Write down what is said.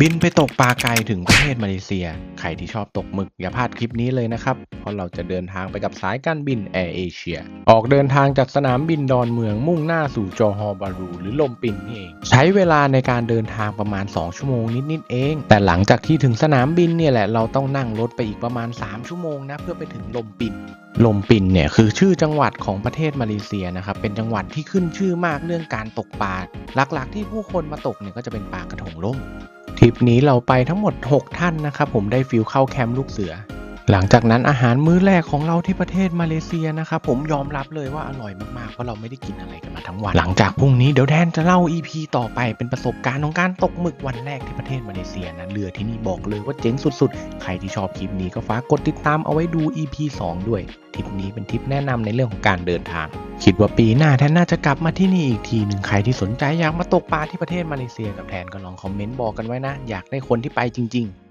บินไปตกปลาไกลถึงประเทศมาเลเซีย ใครที่ชอบตกหมึกอย่าพลาดคลิปนี้เลยนะครับ เพราะเราจะเดินทางไปกับสายการบินแอร์เอเชีย ออกเดินทางจากสนามบินดอนเมืองมุ่งหน้าสู่จอฮอบารู หรือลมปินนี่เอง ใช้เวลาในการเดินทางประมาณ 2 ชั่วโมงนิดๆเอง แต่หลังจากที่ถึงสนามบินเนี่ยแหละเราต้องนั่งรถไปอีกประมาณ 3 ชั่วโมงนะเพื่อไปถึงลมปินลมปินเนี่ยคือชื่อจังหวัดของประเทศมาเลเซียนะครับเป็นจังหวัดที่ขึ้นชื่อมากเรื่องการตกปลาหลักๆ ที่ผู้คนมาตกเนี่ยก็จะเป็นปลากระทงล่ม ทริปนี้เราไปทั้งหมด 6 ท่านนะครับ ผมได้ฟิลเข้าแคมป์ลูกเสือ หลังจากนั้นอาหารมื้อแรกของเราที่ประเทศมาเลเซียนะครับผมยอมรับเลยว่าอร่อยมากๆเพราะเราไม่ได้กินอะไรกันมาทั้งวัน หลังจากพรุ่งนี้เดี๋ยวแทนจะเล่า EP ต่อไปเป็นประสบการณ์ของการตกหมึกวันแรกที่ประเทศมาเลเซียนะเรือที่นี่บอกเลยว่าเจ๋งสุดๆ ใครที่ชอบคลิปนี้ก็ฝากกดติดตามเอาไว้ดู EP 2 ด้วยทริปนี้เป็นทริปแนะนำในเรื่องของการเดินทาง คิดว่าปีหน้าแทนน่าจะกลับมาที่นี่อีกทีหนึ่งใครที่สนใจอยากมาตกปลาที่ประเทศมาเลเซียกับแทนก็ลองคอมเมนต์บอกกันไว้นะ อยากได้คนที่ไปจริง ๆ